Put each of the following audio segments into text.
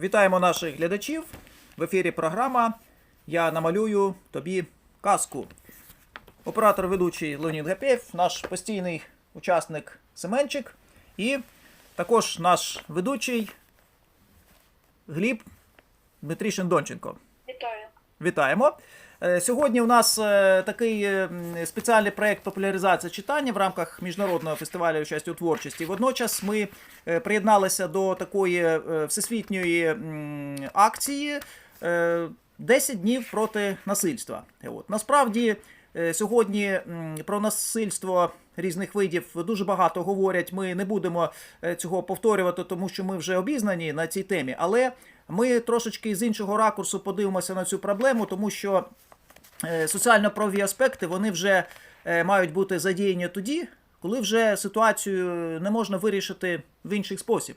Вітаємо наших глядачів. В ефірі програма Я намалюю тобі казку. Оператор ведучий Леонід Гапєв, наш постійний учасник Семенчик і також наш ведучий Гліб Дмитрій Шендонченко. Вітаю. Вітаємо. Е, Сьогодні у нас е, такий е, спеціальний проєкт популяризації читання в рамках міжнародного фестивалю участі у творчості. Водночас ми приєдналися до такої всесвітньої акції е, 10 днів проти насильства. От. Насправді сьогодні про насильство різних видів дуже багато говорять. Ми не будемо цього повторювати, тому що ми вже обізнані на цій темі. Але ми трошечки з іншого ракурсу подивимося на цю проблему, тому що соціально-правові аспекти вони вже е, мають бути задіяні тоді, коли вже ситуацію не можна вирішити в інший спосіб.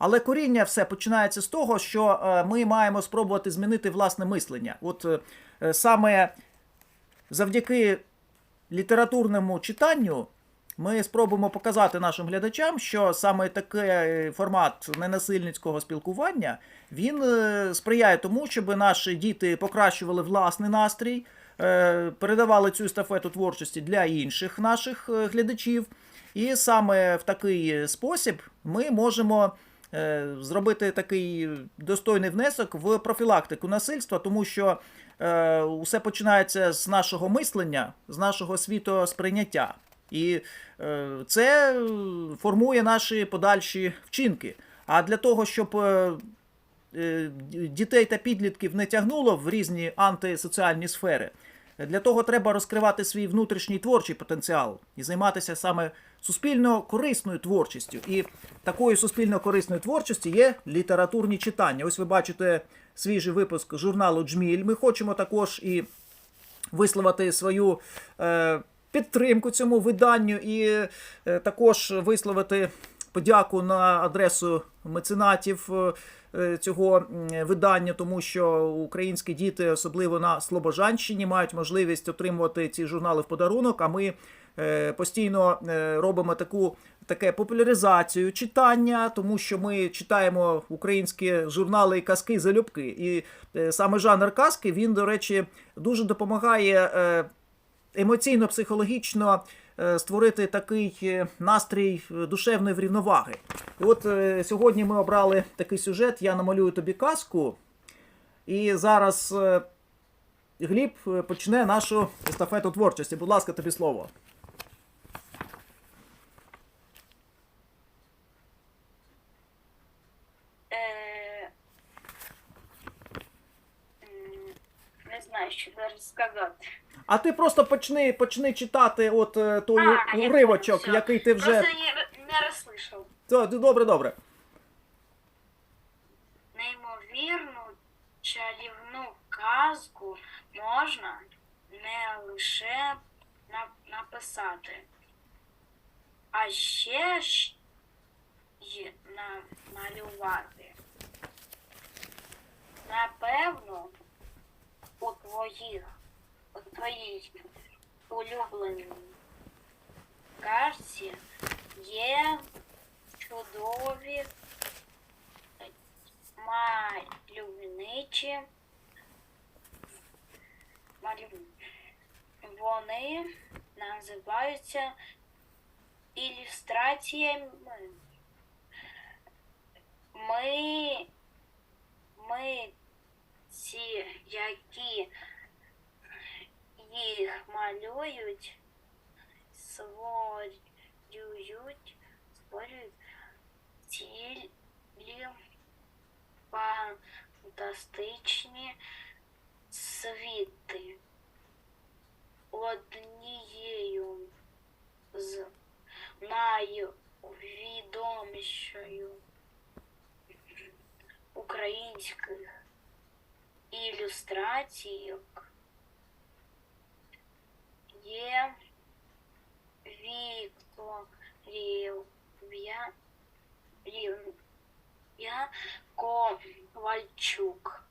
Але коріння все починається з того, що е, ми маємо спробувати змінити власне мислення. От е, е, саме завдяки літературному читанню ми спробуємо показати нашим глядачам, що саме такий е, формат ненасильницького спілкування він е, сприяє тому, щоб наші діти покращували власний настрій, е, передавали цю естафету творчості для інших наших глядачів. І саме в такий спосіб ми можемо зробити такий достойний внесок в профілактику насильства, тому що е, усе починається з нашого мислення, з нашого світосприйняття. І е, це е, формує наші подальші вчинки. А для того, щоб е, дітей та підлітків не тягнуло в різні антисоціальні сфери, для того треба розкривати свій внутрішній творчий потенціал і займатися саме суспільно корисною творчістю. І такою суспільно корисною творчістю є літературні читання. Ось ви бачите свіжий випуск журналу Джміль. Ми хочемо також і висловити свою е, підтримку цьому виданню і е, також висловити подяку на адресу меценатів е, цього видання, тому що українські діти, особливо на Слобожанщині, мають можливість отримувати ці журнали в подарунок. А ми е, постійно робимо таку таке популяризацію читання, тому що ми читаємо українські журнали і казки залюбки. І саме жанр казки він, до речі, дуже допомагає. Емоційно-психологічно е, створити такий е, настрій е, душевної врівноваги. І от сьогодні ми обрали такий сюжет, я намалюю тобі казку. І зараз Гліб почне нашу естафету творчості. Будь ласка, тобі слово. Не знаю, що зараз сказати. А ти просто почни, почни читати от е, той А, уривочок, всё. який ти вже. Просто не, не розслышав. Та, Добре, добре. Неймовірну чарівну казку можна не лише на, написати, а ще ж й намалювати. Напевно, у твоїх, твоїй улюбленій казці є чудові мальовничі. Вони називаються ілюстраціями. Ми, ми ці, які їх малюють, створюють, створюють цілі фантастичні світи. Однією з найвідомішою українських ілюстраційок Є Вікторія я Ковальчук.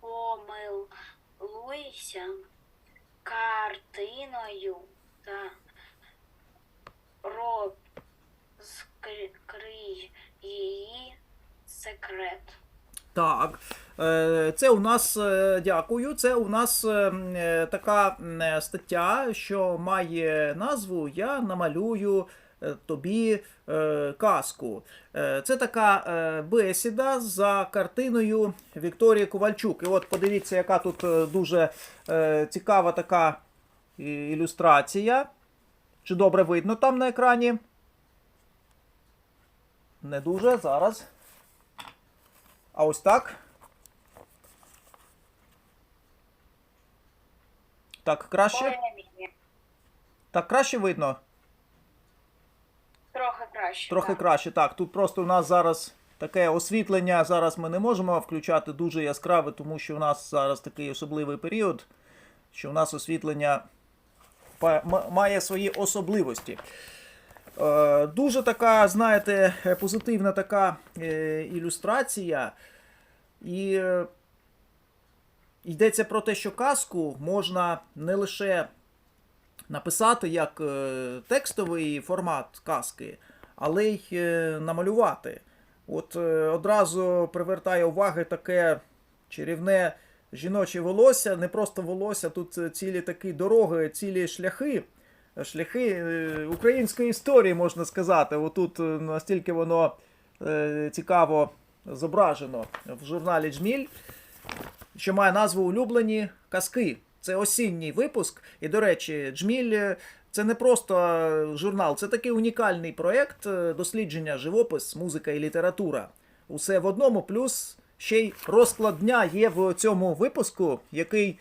Помилуйся картиною та розкрий її секрет. Так, е, це у нас е, дякую. Це у нас е, така стаття, що має назву Я намалюю тобі казку. Це така бесіда за картиною Вікторії Ковальчук. І от подивіться, яка тут дуже цікава така ілюстрація. Чи добре видно там на екрані? Не дуже зараз. А ось так. Так, краще. Так, краще видно. Трохи краще. Трохи так. краще. Так, тут просто у нас зараз таке освітлення. Зараз ми не можемо включати дуже яскраве, тому що у нас зараз такий особливий період, що у нас освітлення має свої особливості. Е, Дуже така, знаєте, позитивна така е, ілюстрація. І е, йдеться про те, що казку можна не лише написати як текстовий формат казки, але й намалювати. От одразу привертає уваги таке чарівне жіноче волосся, не просто волосся, тут цілі такі дороги, цілі шляхи. Шляхи е, української історії, можна сказати. Отут е, настільки воно е, цікаво зображено в журналі Джміль що має назву Улюблені казки. Це осінній випуск. І, до речі, Джміль це не просто журнал, це такий унікальний проєкт дослідження, живопис, музика і література. Усе в одному, плюс ще й розклад дня є в цьому випуску, який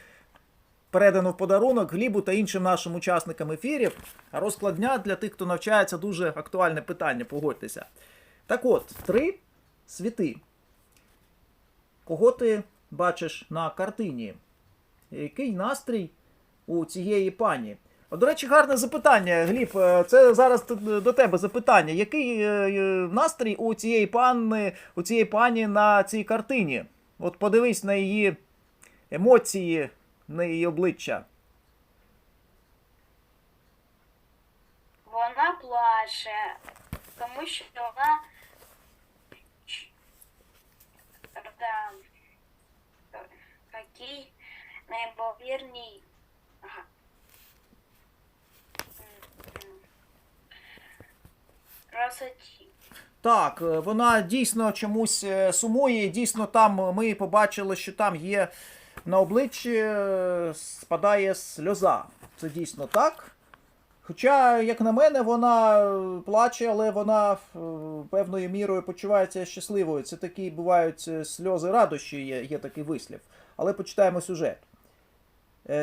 передано в подарунок Глібу та іншим нашим учасникам ефірів. А розклад дня для тих, хто навчається, дуже актуальне питання, погодьтеся. Так от, три світи. Кого ти бачиш на картині? Який настрій у цієї пані? До речі, гарне запитання, Гліб. е, Це зараз до тебе запитання. Який е, е, настрій у цієї пани, у цієї пані на цій картині? От подивись на її емоції, на її обличчя. Вона плаче, тому що вона да, такий м, красоті. Так, е, вона дійсно чомусь е, сумує. Дійсно, там ми побачили, що там є на обличчі е, спадає сльоза. Це дійсно так. Хоча, як на мене, вона е, плаче, але вона е, певною мірою почувається щасливою. Це такі бувають сльози радощі, є, є такий вислів. Але почитаємо сюжет.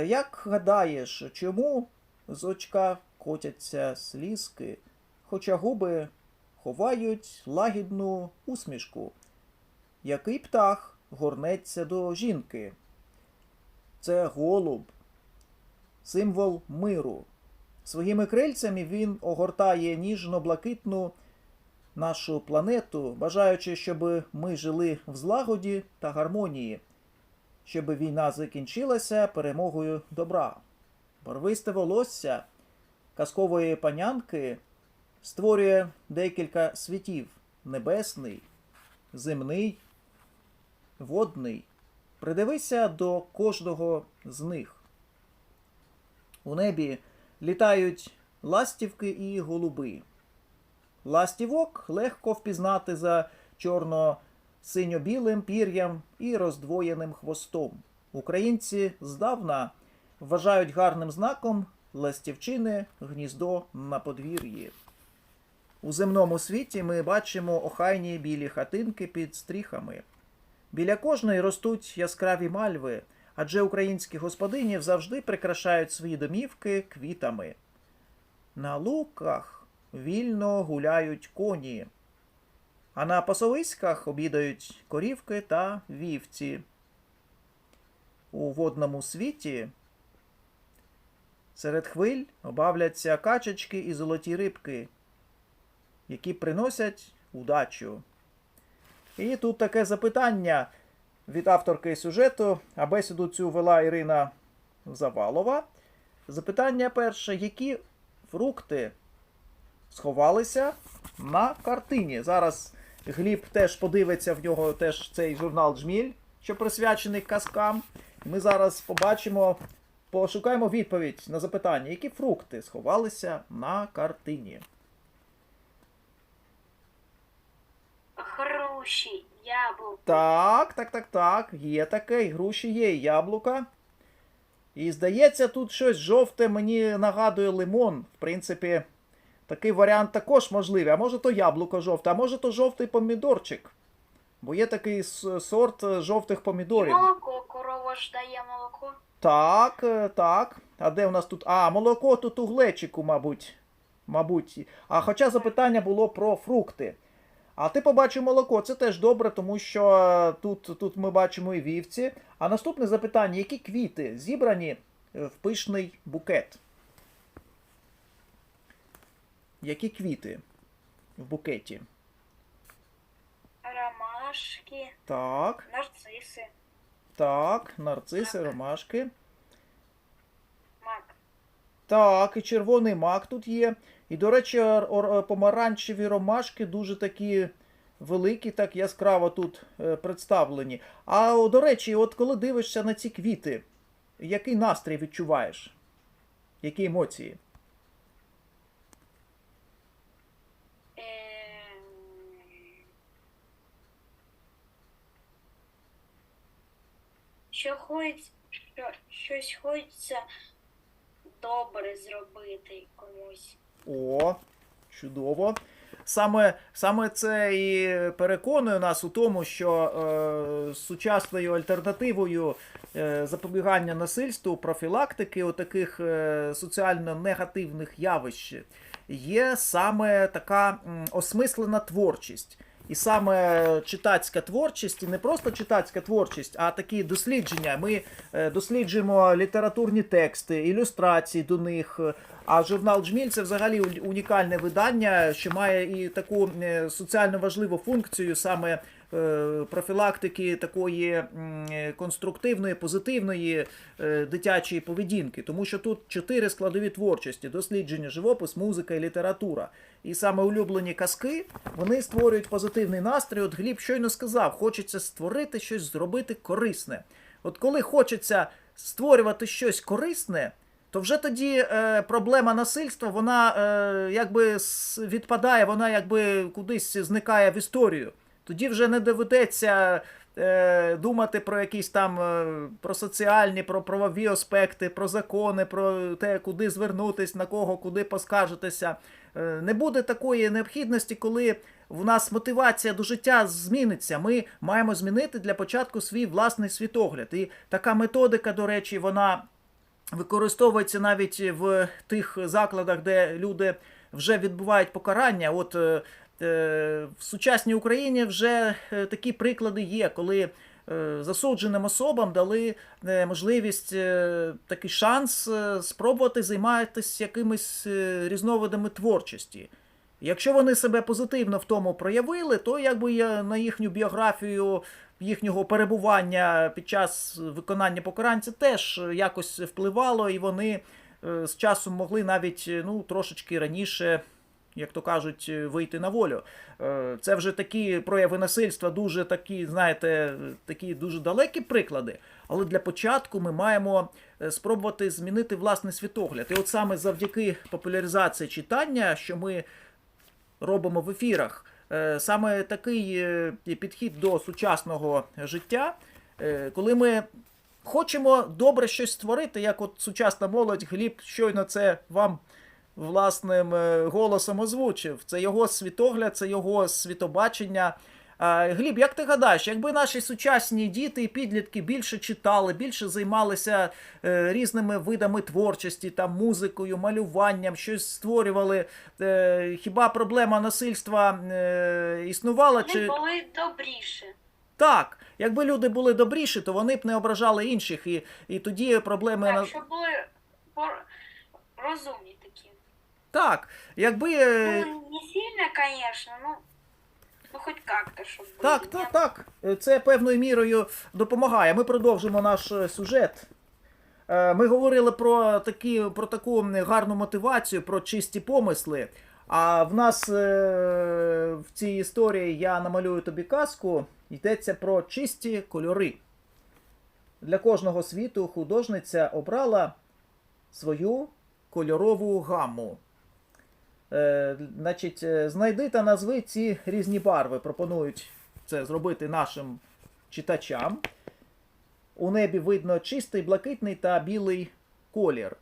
Як гадаєш, чому з очка котяться слізки, хоча губи ховають лагідну усмішку. Який птах горнеться до жінки? Це голуб, символ миру. Своїми крильцями він огортає ніжно-блакитну нашу планету, бажаючи, щоб ми жили в злагоді та гармонії, щоб війна закінчилася перемогою добра. Барвисте волосся казкової панянки створює декілька світів: небесний, земний, водний. Придивися до кожного з них. У небі літають ластівки і голуби. Ластівок легко впізнати за чорно-синьо-білим пір'ям і роздвоєним хвостом. Українці здавна вважають гарним знаком ластівчини гніздо на подвір'ї. У земному світі ми бачимо охайні білі хатинки під стріхами. Біля кожної ростуть яскраві мальви, адже українські господині завжди прикрашають свої домівки квітами. На луках вільно гуляють коні, а на пасовиськах обідають корівки та вівці. У водному світі серед хвиль обавляться качечки і золоті рибки, які приносять удачу. І тут таке запитання від авторки сюжету, а бесіду цю вела Ірина Завалова. Запитання перше: які фрукти сховалися на картині? Зараз Гліб теж подивиться в нього теж цей журнал Джміль, що присвячений казкам. Ми зараз побачимо, пошукаємо відповідь на запитання, які фрукти сховалися на картині. Груші, яблуко. Так, так, так, так. Є таке, і груші є, і яблука. І здається, тут щось жовте мені нагадує лимон. В принципі, такий варіант також можливий. А може то яблуко жовте, а може то жовтий помідорчик. Бо є такий сорт жовтих І помідорів. молоко, корова ж дає молоко. Так, е, так. А де у нас тут? А, молоко тут у глечику, мабуть. Мабуть. А хоча запитання було про фрукти. А ти побачив молоко, це теж добре, тому що е, тут, тут ми бачимо і вівці. А наступне запитання: які квіти зібрані в пишний букет? Які квіти в букеті? Ромашки, Так, нарциси, так, нарциси, ромашки. мак. Так, і червоний мак тут є. І, до речі, ор- помаранчеві ромашки дуже такі великі, так яскраво тут е, представлені. А до речі, от коли дивишся на ці квіти, який настрій відчуваєш? Які емоції? Ем, Що хоч, що, щось хочеться добре зробити комусь. О, чудово. Саме, саме це і переконує нас у тому, що е, сучасною альтернативою е, запобігання насильству, профілактики отаких е, соціально негативних явищ є саме така м, осмислена творчість. І саме читацька творчість, і не просто читацька творчість, а такі дослідження. Ми е, досліджуємо літературні тексти, ілюстрації до них. А журнал Джміль це взагалі унікальне видання, що має і таку е, соціально важливу функцію саме е, профілактики такої конструктивної, позитивної е, дитячої поведінки, тому що тут чотири складові творчості: дослідження, живопис, музика і література. І саме улюблені казки вони створюють позитивний настрій. От Гліб щойно сказав, хочеться створити щось, зробити корисне. От коли хочеться створювати щось корисне, то вже тоді е, проблема насильства вона е, якби відпадає, вона якби кудись зникає в історію. Тоді вже не доведеться е, думати про якісь там е, про соціальні, про правові аспекти, про закони, про те, куди звернутись, на кого, куди поскаржитися. Е, не буде такої необхідності, коли в нас мотивація до життя зміниться. Ми маємо змінити для початку свій власний світогляд. І така методика, до речі, вона використовується навіть в тих закладах, де люди вже відбувають покарання. От е, е, в сучасній Україні вже е, такі приклади є, коли е, засудженим особам дали можливість такий шанс спробувати займатися якимись різновидами творчості. Якщо вони себе позитивно в тому проявили, то якби на їхню біографію їхнього перебування під час виконання покарань теж якось впливало, і вони е, з часом могли навіть е, ну, трошечки раніше, як то кажуть, е, вийти на волю. Це вже такі прояви насильства, дуже такі, знаєте, такі дуже далекі приклади. Але для початку ми маємо спробувати змінити власний світогляд. І от саме завдяки популяризації читання, що ми робимо в ефірах. Е, Саме такий е, підхід до сучасного життя, е, коли ми хочемо добре щось створити, як от сучасна молодь, Гліб щойно це вам власним голосом озвучив. Це його світогляд, це його світобачення. Гліб, як ти гадаєш, якби наші сучасні діти і підлітки більше читали, більше займалися е, різними видами творчості, там, музикою, малюванням, щось створювали, е, хіба проблема насильства е, існувала? Вони Чи... були добріше. Так, якби люди були добріші, то вони б не ображали інших, і, і тоді проблеми Так, щоб були розумні такі. так, якби Ну, не сильно, конечно, ну, ну хоть как-то, щоб були. Так, так, так. Е, Це певною мірою допомагає. Ми продовжимо наш е, сюжет. Е, Ми говорили про, такі, про таку гарну мотивацію, про чисті помисли. А в нас в цій історії я намалюю тобі казку, йдеться про чисті кольори. Для кожного світу художниця обрала свою кольорову гамму. Е, значить, е, знайди та назви ці різні барви. Пропонують це зробити нашим читачам. У небі видно чистий, блакитний та білий колір.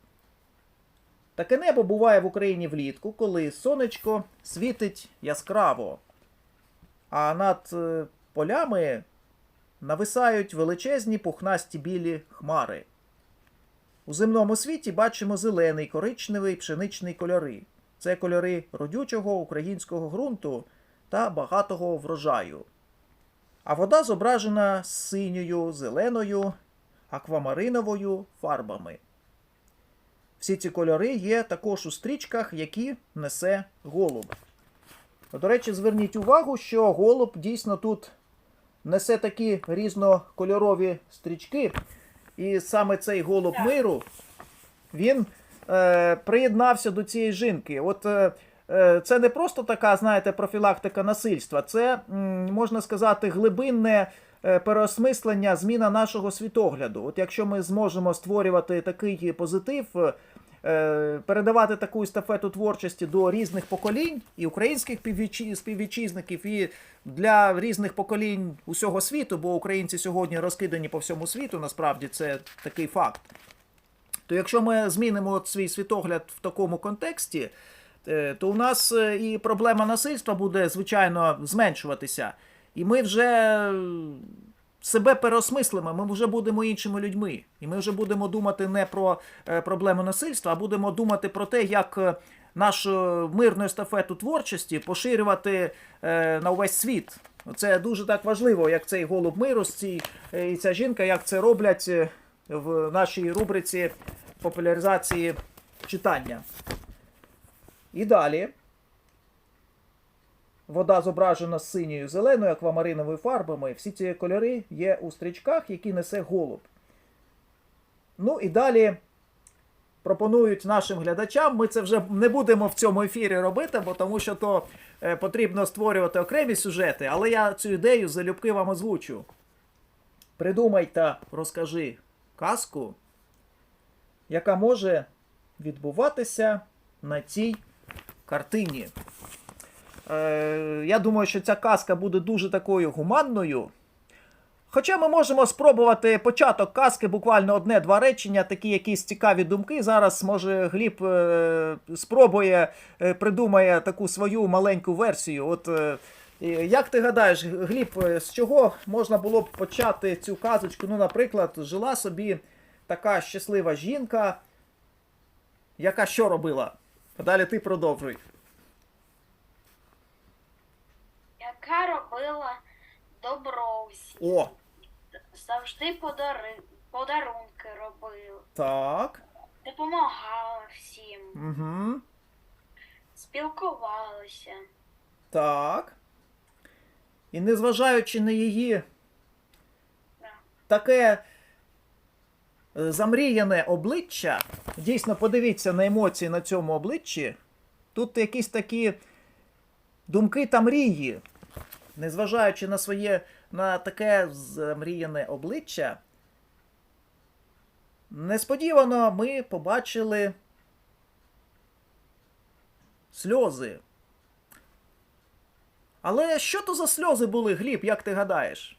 Таке небо буває в Україні влітку, коли сонечко світить яскраво, а над е, полями нависають величезні пухнасті білі хмари. У земному світі бачимо зелений, коричневий, пшеничний кольори. Це кольори родючого українського ґрунту та багатого врожаю. А вода зображена синьою, зеленою, аквамариновою фарбами. Всі ці кольори є також у стрічках, які несе голуб. До речі, зверніть увагу, що голуб дійсно тут несе такі різнокольорові стрічки. І саме цей голуб миру він е, приєднався до цієї жінки. От е, е, це не просто така, знаєте, профілактика насильства, це можна сказати глибинне е, переосмислення, зміна нашого світогляду. От якщо ми зможемо створювати такий позитив. е, Передавати таку естафету творчості до різних поколінь, і українських співвітчизників, і для різних поколінь усього світу, бо українці сьогодні розкидані по всьому світу, насправді це такий факт. То якщо ми змінимо от свій світогляд в такому контексті, е, то у нас е, і проблема насильства буде, звичайно, зменшуватися. І ми вже е, себе переосмислимо, ми вже будемо іншими людьми. І ми вже будемо думати не про проблему насильства, а будемо думати про те, як нашу мирну естафету творчості поширювати на увесь світ. Це дуже так важливо, як цей голуб миру і ця жінка, як це роблять в нашій рубриці популяризації читання. І далі. Вода зображена синьою зеленою аквамариновою фарбами. Всі ці кольори є у стрічках, які несе голуб. Ну і далі пропонують нашим глядачам. Ми це вже не будемо в цьому ефірі робити, бо тому що то е, потрібно створювати окремі сюжети, але я цю ідею залюбки вам озвучу. Придумай та розкажи казку, яка може відбуватися на цій картині. Е, я думаю, що ця казка буде дуже такою гуманною. Хоча ми можемо спробувати початок казки, буквально одне-два речення, такі якісь цікаві думки. Зараз, може, Гліб е, спробує, е, придумає таку свою маленьку версію. От е, як ти гадаєш, Гліб, е, з чого можна було б почати цю казочку? Ну, наприклад, жила собі така щаслива жінка, яка що робила? Далі ти продовжуй. Яка робила добро всім. О, Завжди подари... подарунки робила. так. Допомагала всім. Угу. Спілкувалася. Так. І незважаючи на її Да. таке замріяне обличчя, дійсно подивіться на емоції на цьому обличчі. Тут якісь такі думки та мрії. Незважаючи на своє на таке замріяне обличчя, несподівано ми побачили сльози. Але що то за сльози були, Гліб, як ти гадаєш?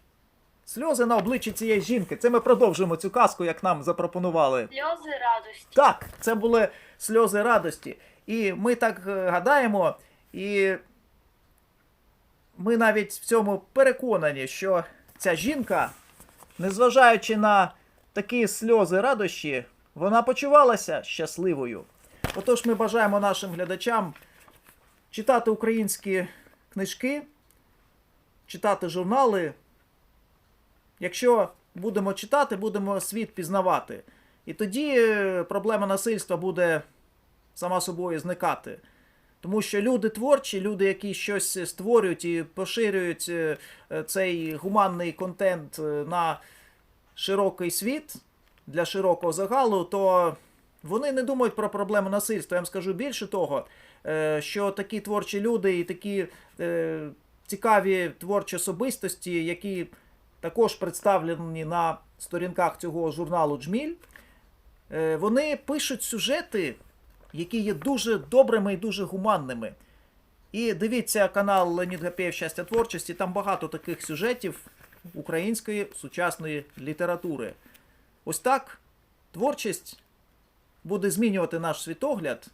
Сльози на обличчі цієї жінки. Це ми продовжуємо цю казку, як нам запропонували. Сльози радості. Так, це були сльози радості. І ми так е, гадаємо, і ми навіть в цьому переконані, що ця жінка, незважаючи на такі сльози радощі, вона почувалася щасливою. Отож, ми бажаємо нашим глядачам читати українські книжки, читати журнали. Якщо будемо читати, будемо світ пізнавати. І тоді е, проблема насильства буде сама собою зникати. Тому що люди творчі, люди, які щось створюють і поширюють е, е, цей гуманний контент на широкий світ для широкого загалу, то вони не думають про проблему насильства. Я вам скажу більше того, що такі творчі люди і такі цікаві творчі особистості, які також представлені на сторінках цього журналу Джміль, е, вони пишуть сюжети, які є дуже добрими і дуже гуманними. І дивіться канал Леонід Гапєєв Щастя творчості, там багато таких сюжетів української сучасної літератури. Ось так творчість буде змінювати наш світогляд,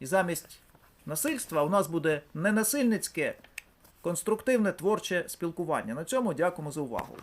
і замість насильства у нас буде ненасильницьке, конструктивне творче спілкування. На цьому дякуємо за увагу.